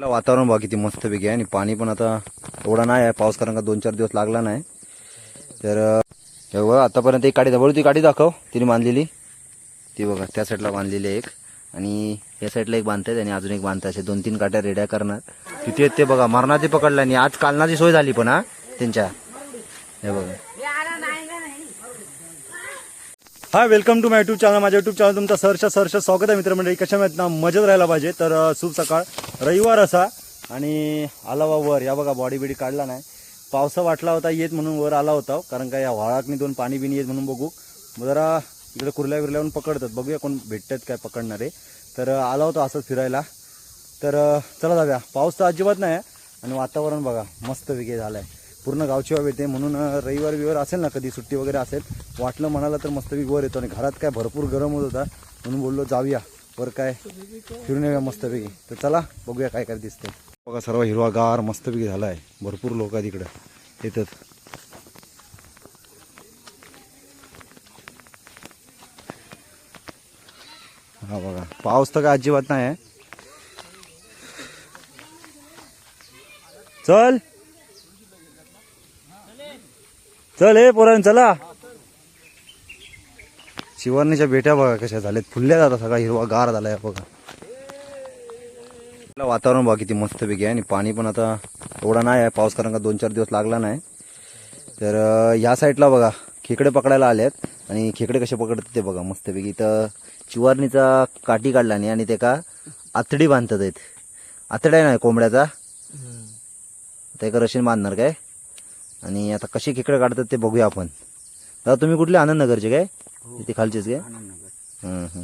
वातावरण बघा किती मस्तपैकी आहे. आणि पाणी पण आता एवढा नाही आहे. पाऊस कारण का दोन चार दिवस लागला नाही. तर हे बघा आतापर्यंत एक काडी दाखव ती काडी दाखव. तिने बांधलेली. ती बघा त्या साईडला बांधलेली आहे एक. आणि या साईडला एक बांधतायत आणि अजून एक बांधताय असे दोन तीन काट्या रेड्या करणार. किती ते बघा मरणाचे पकडला आणि आज कालनाची सोय झाली पण हा त्यांच्या. हे बघा. Hi welcome to my YouTube channel माझ्या युट्यूब चॅनल तुमचं सहर्ष सहर्ष स्वागत आहे मित्रमंडळी. कशा माहीत ना मजेत राहायला पाहिजे? तर शुभ सकाळ. रविवार असा आणि आला वा वर. या बघा बॉडी बिडी काढला नाही. पावसा वाटला होता येत म्हणून वर आला होता. कारण का या व्हाळातनी दोन पाणी बिणी येत म्हणून बघू. जरा इकडे कुर्ल्या बिरल्यावरून पकडतात. बघूया कोण भेटतात काय पकडणारे तर आला होता असंच फिरायला. तर चला जाऊया. पाऊस तर अजिबात नाही आहे. आणि वातावरण बघा मस्त वेगळे झालं आहे पूर्ण गावची वाव येते म्हणून रविवार विवार असेल ना कधी सुट्टी वगैरे असेल वाटलं म्हणाला तर मस्त वर येतो. आणि घरात काय भरपूर गरम होत होता म्हणून बोललो जाऊया वर काय फिरून येऊया मस्तपैकी. तर चला बघूया काय काय दिसते बघा सर्व हिरवागार मस्तपैकी झाला आहे. भरपूर लोक आहेत इकडं. येतात. हा बघा पाऊस तर काय अजिबात नाही आहे. चल! चल हे पोरांनो चला. शिवारणीच्या बेट्या बघा कशा झाल्यात. फुलल्या जातात सगळा हिरवा गार झालाय बघा. आपलं वातावरण बघा किती मस्तपैकी आहे आणि पाणी पण आता एवढा नाही आहे. पाऊस कारण का दोन चार दिवस लागला नाही. तर ह्या साईडला बघा खेकडे पकडायला आल्यात आणि खेकडे कसे पकडतात ते बघा मस्तपैकी इथं चिवारणीचा काठी काढला नाही आणि ते का आतडी बांधतात आहेत. आतड्या नाही कोंबड्याचा. आता एका रशीन बांधणार काय? आणि आता कशी खेकडे काढतात ते बघूया आपण. दादा तुम्ही कुठले? आनंदनगरचे काय? तिथे खालचेच काय? हं, हं.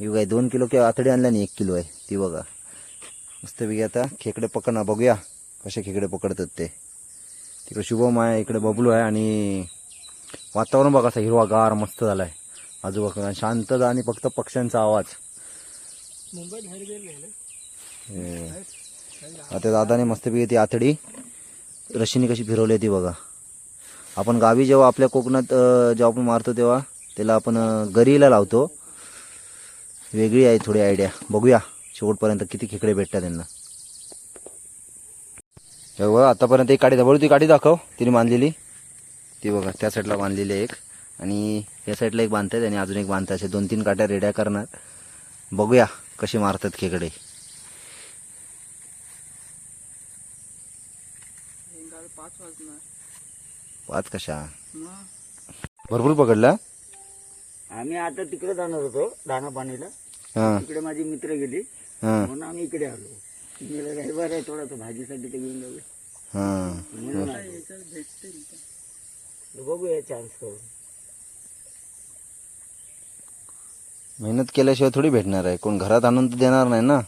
ही काय दोन किलो किंवा आतडी आणल्या आणि एक किलो आहे. ती बघा. मस्तपैकी आता खेकडे पकडणार बघूया कसे खेकडे पकडतात ते. तिकडे शुभम आहे इकडे बबलू आहे आणि वातावरण बघा असं हिरवागार मस्त झालाय. आजूबाजूला शांतता आणि फक्त पक्ष्यांचा आवाज. हे. आता दादाने मस्तपैकी ती आतडी रशीने कशी फिरवली ती बघा. आपण गावी जेव्हा आपल्या कोकणात जेव्हा आपण मारतो तेव्हा त्याला आपण गरीला लावतो. वेगळी आहे थोडी आयडिया बघूया शेवटपर्यंत किती खेकडे भेटतात त्यांना. हे बघा आतापर्यंत एक काठी दाबळू ती काठी दाखव. तिने बांधलेली. ती बघा त्या साईडला बांधलेली आहे एक. आणि या साईडला एक बांधतात आणि अजून एक बांधतात असे दोन तीन काट्या रेड्या करणार. बघूया कशी मारतात खेकडे. पाच कशा? भरपूर पकडला? आम्ही आता तिकडे जाणार होतो दाना पाणीला हा. तिकडे माझी मित्र गेली. हा. म्हणून आम्ही इकडे आलो. रविवार आहे थोडा तो भाजीसाठी ते घेऊन जाऊ हा. म्हणून आलो. तर बघूया चान्स करून. मेहनत केल्याशिवाय थोडी भेटणार आहे. कोण घरात आणून तर देणार नाही ना?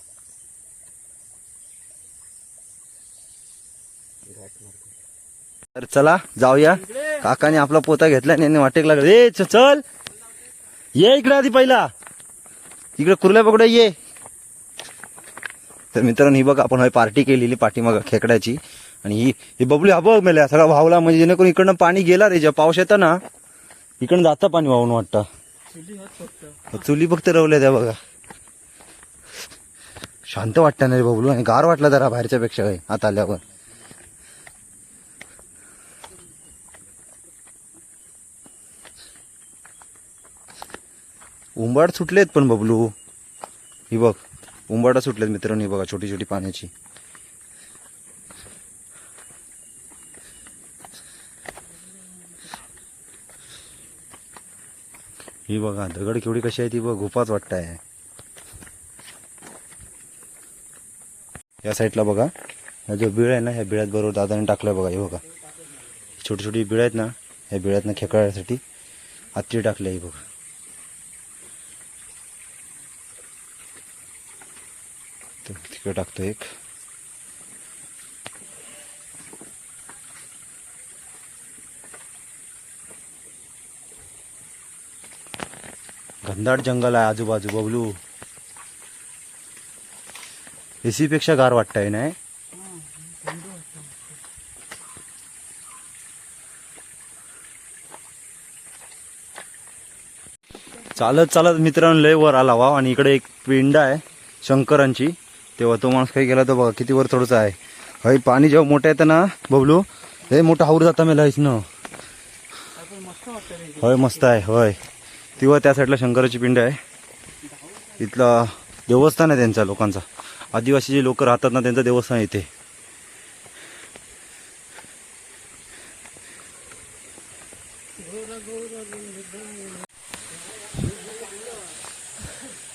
तर चला जाऊया. काकाने आपला पोता घेतला आणि वाटेक लागला. ए चल. ये इकडे आधी पहिला. इकडे कुर्ल्या पकडा ये. तर मित्रांनो ही बघ आपण हवी पार्टी केलेली पाठीमाग खेकड्याची. आणि ही ही बबली हा बघ मेल्या सगळा व्हावला म्हणजे जेणेकरून इकडनं पाणी गेला रे जेव्हा पाऊस येतं ना इकडनं जातं पाणी वाहून वाटतं. चुली फक्त रवल्या त्या बघा. शांत वाटतं ना रे बबलू आणि गार वाटलं जरा बाहेरच्या पेक्षा काही आत आल्यावर. उंबाड सुटलेत पण बबलू. ही बघ उंबाडा सुटलेत मित्रांनो ही बघा छोटी छोटी पाण्याची. ही बघा दगड केवढी कशी आहे ती बघ गुपाच वाटताय. या साईडला बघा हा जो बिळ आहे ना ह्या बिळ्यात बरोबर दादाने टाकलाय बघा हे बघा. छोटी छोटी बिळ आहेत ना ह्या बिळ्यातनं ना खेकळण्यासाठी हत्ती टाकले आहे बघा. तर तिकडे टाकतो एक. घनदाट जंगल आहे आजूबाजू बबलू. एसी पेक्षा गार वाटतंय नाही? चालत चालत मित्रांनो लय वर आला वा. आणि इकडे एक पिंड आहे शंकरांची. तेव्हा तो माणूस काही गेला तर बघा किती वर थोडंसं आहे. हय पाणी जेव्हा मोठं येतं ना बबलू हे मोठा हाऊर जाता मला ना. होय मस्त आहे होय. तेव्हा त्या साईडला शंकराची पिंड आहे. इथला देवस्थान आहे त्यांचा लोकांचा. आदिवासी जे लोक राहतात ना त्यांचं देवस्थान इथे.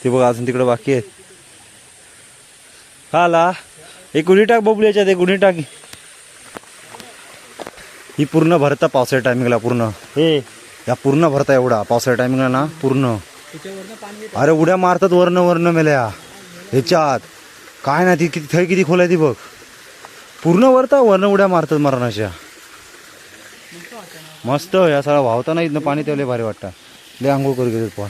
ते बघा अजून तिकडे बाकी आहेत. आला एक गुढी टाक बबलू याच्यात एक गुढी टाक ही पूर्ण भरता पावसाळ्या टायमिंगला पूर्ण. हे. या पूर्ण भरता एवढा. पावसाळ्या टायमिंगला ना पूर्ण. अरे उड्या मारतात वर्ण वर्ण मेल्या. ह्याच्यात. काय नाही ती किती थै किती खोल आहे ती बघ. पूर्ण वरता वर्ण उड्या मारतात मरणाच्या. मस्त या सगळा वाहता नाही इथनं पाणी तेवढे भारी वाटतं. लय आंघोळ करू गेले पण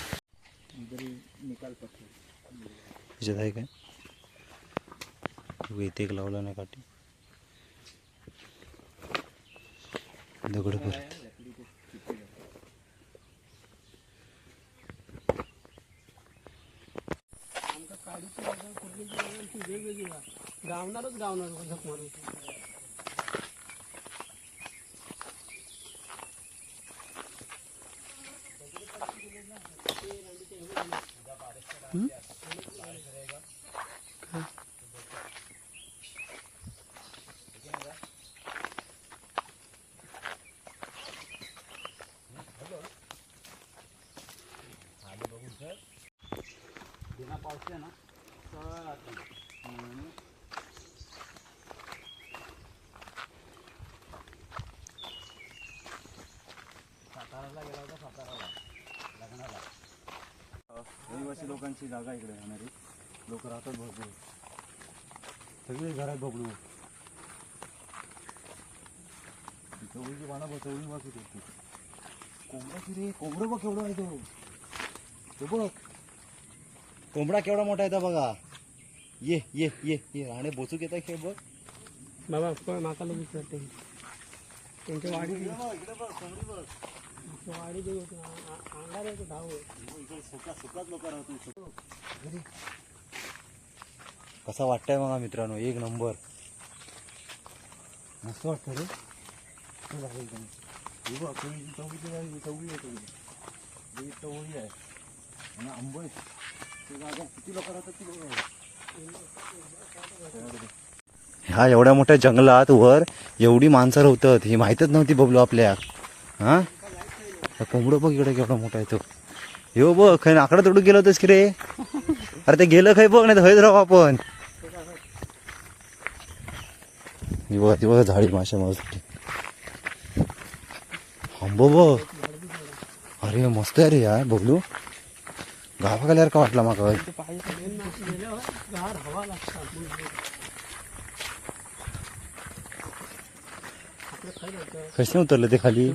त्याच्यात आहे काय? इथे एक लावला नाही काठी. दगड परत. गावणारच गावणार झक मारून. रहिवासी लोकांची जागा इकडे राहणारी लोक राहतात भरपूर. सगळे घरात बघू चवळीची पानं बघ चवळी बघ किती आहेत ती. कोंबडा रे कोंबडं बघ केवढा आहे तो. बघ. कोंबडा केवढा मोठा आहे तो बघा. ये ये ये ये. आणि बोचूक येतात खेळ बघ. बाबा पण माका लोक विचारते त्यांच्या वाडी बघ बघ. वाडी देऊ अंगार आहे धाव. इकडे सुका सुकाच लोक राहतो कसा वाटतंय मला मित्रांनो एक नंबर. मस्त वाटतं रे. हे. हे बघ. ही चवळी आहे. आणि आंबट. हा ह्या एवढ्या मोठ्या जंगलात वर एवढी माणसं होतात ही माहीतच नव्हती बबलू आपल्या हा? कोंबडं बघ इकडे केवढा मोठा आहे तो. हो बघ खै आकडा तोडून गेलो होतस की रे? अरे ते गेलं खै बघ नाही तर हयच राहू आपण. बघ ती बघ झाडी माशा मस्त. आंबो बघ. अरे मस्त आहे रे यार बबलू. गावा गेल्यावर का वाटला माका गार कसे उतरलं ते खाली?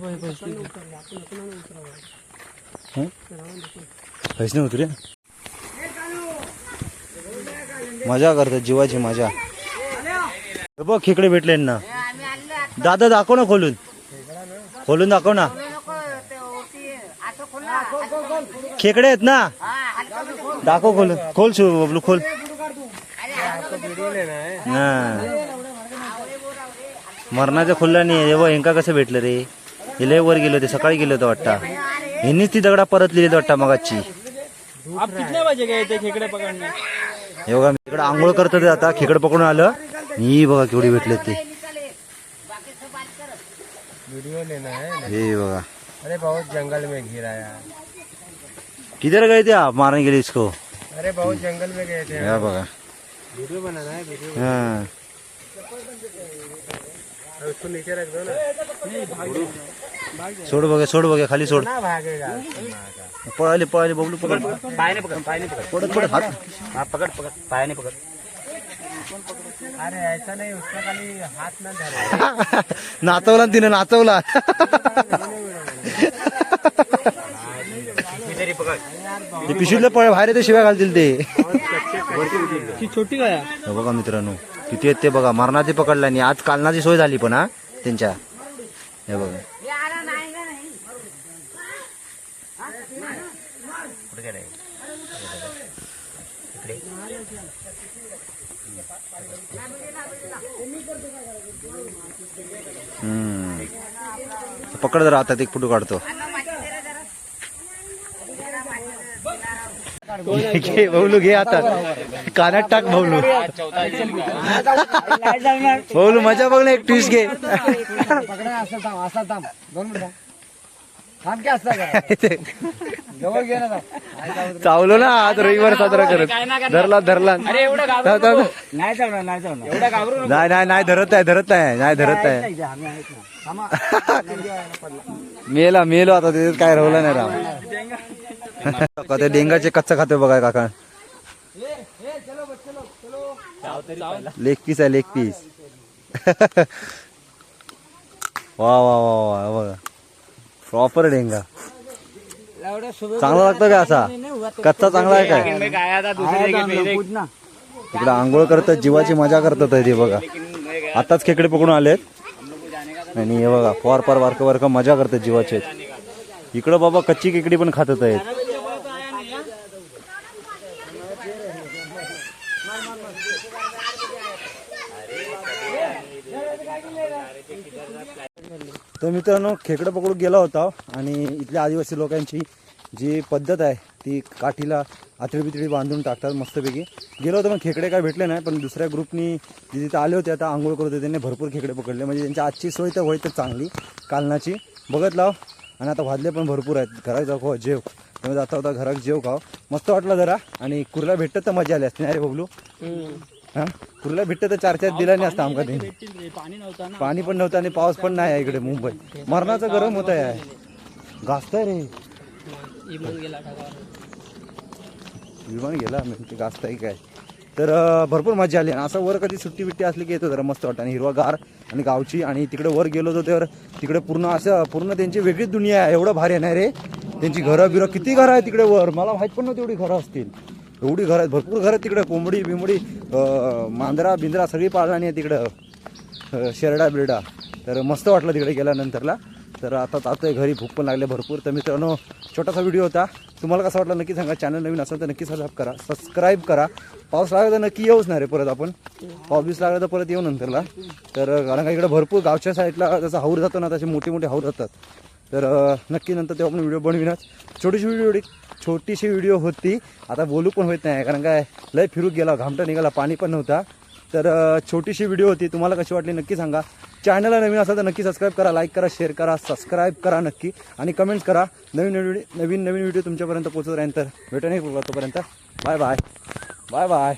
हं? कसे उतरे मजा करतात जीवाची मजा. बघ खेकडे भेटले ना दादा दाखव ना खोलून. खोलून दाखव ना. खेकडे आहेत ना? दाखव खोलून खोल शिव बबलू खोल. हा. मरणाच्या खुल्ला नाही जेव्हा हेंका कसं भेटलं रे? हे लय वर गेलो ते सकाळी गेलो होतं वाटतं. ह्यांनीच ती दगडा परत लिहिली वाटतं मगाची. हे बघा इकडे आंघोळ करत होते आता खेकड पकडून आलं. ही बघा केवढी भेटले ते. है बघा. अरे बहुत जंगल में घिराया. किधर गए थे आप मारने गेले इसको अरे बहुत जंगल में गए थे या बघा वीडियो बनाना है वीडियो हा उसको नीचे रख दो ना सोड बघा सोड बघा खाली ना भागेगा पळाले बबलू पकड पाय पकड़ पाय पकड़ पडत पडत हात हाँ पकड़ पकड़ पाय नहीं पकड़ अरे ऐसा नहीं उसका खाली हाथ ना धरे नाचवला तिने नाचवला ही पकड़ ते पिशवीतलं पळ बाहेर ते शिव्या घालतील ते. ती छोटी काय हे बघा मित्रांनो किती आहेत ते बघा. मरणाचे पकडला आणि आज कालनाची सोय झाली पण हा त्यांच्या. हे बघा. हम्म. पकड जरा हातात एक फोटो काढतो. घे बबलू घे हातात कानात टाक बबलू बबलू मजा बघ ना एक ट्विस्ट घे. चावलो ना आज रविवार साजरा करत. धरला धरला. नाही नाही नाही नाही नाही धरत आहे धरत आहे नाही धरत आहे. मेला मेलो आता त्याच्यात काय राहिलं नाही राम. का ते डेंगाचे कच्चा खातोय बघा काका. लेग पीस आहे लेग पीस वा वा वा वा बघा. प्रॉपर डेंगा. चांगला लागतो का असा? कच्चा चांगला आहे काय? इकडे आंघोळ करतात जीवाची मजा करतात ते बघा. आताच खेकडे पकडून आलेत. आणि हे बघा फार फार वारक वारक मजा करतात जीवाचे. इकडं बाबा कच्ची खेकडी पण खातात आहेत. तर मित्रांनो खेकडं पकडून गेला होता आणि इथल्या आदिवासी लोकांची जी पद्धत आहे ती काठीला आतडी बांधून टाकतात मस्तपैकी. गेलो होतो पण खेकडे काय भेटले नाही पण दुसऱ्या ग्रुपनी जे तिथे आले होते आता आंघोळ करत होते त्यांनी भरपूर खेकडे पकडले. म्हणजे त्यांची आजची सोय तर होय तर चांगली. कालनाची. बघत लाव. आणि आता वादले पण भरपूर आहेत. घरात जाऊ जेव. त्यामुळे जाता होता घरात जेव खाव मस्त वाटलं जरा. आणि कुर्ला भेटत तर मजा आली असते नाही बबलू? हा? कुर्ला भेटत तर चार चार दिला नाही असतं आमका त्यांनी पाणी पण नव्हतं आणि पाऊस पण नाही आहे इकडे मुंबईत. मरणाचं गरम होत आहे गाजतंय रे. विमान गेला म्हणजे गाजताय काय. तर भरपूर मजा आली. आणि असं वर कधी सुट्टी बिट्टी असली की येतो जरा मस्त वाटतं. आणि हिरवा गार आणि गावची आणि तिकडे वर गेलो होतो तर तिकडे पूर्ण असं पूर्ण त्यांची वेगळीच दुनिया आहे. एवढं भारी आहे ना रे. त्यांची घरं बिरं किती घरं आहे तिकडे वर? मला माहीत पण नव्हती एवढी घरं असतील. एवढी घरं आहेत. भरपूर घरं आहेत तिकडे. कोंबडी बिंबडी मांदरा मांजरा सगळी पाळणी आहे तिकडं शेरडा बिरडा. तर मस्त वाटलं तिकडे गेल्यानंतरला. तर आता जातोय घरी. भूक पण लागले भरपूर. तर मित्रांनो छोटासा व्हिडिओ होता. तुम्हाला कसा वाटला नक्की सांगा. चॅनल नवीन असेल तर नक्की सबस्क्राईब करा. सबस्क्राईब करा. पाऊस लागला तर नक्की येऊच नाही रे परत आपण. पाऊस बीस लागला तर परत येऊ नंतरला. तर कारण का इकडे भरपूर गावच्या साईडला जसं हाऊर जातो ना तसे मोठे मोठे हाऊर जातात. तर नक्की नंतर तेव्हा आपण व्हिडिओ बनविणार. छोटीशी व्हिडिओ छोटीशी व्हिडिओ होती. आता बोलू पण होत नाही कारण काय लय फिरू गेला घामटा निघाला पाणी पण नव्हता. तर छोटीशी व्हिडिओ होती. तुम्हाला कशी वाटली नक्की सांगा. चॅनलला नवीन असाल तर नक्की सबस्क्राईब करा लाईक करा शेअर करा सबस्क्राईब करा नक्की. आणि कमेंट्स करा. नवीन नवीन नवीन नवीन व्हिडिओ तुमच्यापर्यंत पोहोचत राहील तर भेटू नाही तोपर्यंत. Bye bye. Bye bye.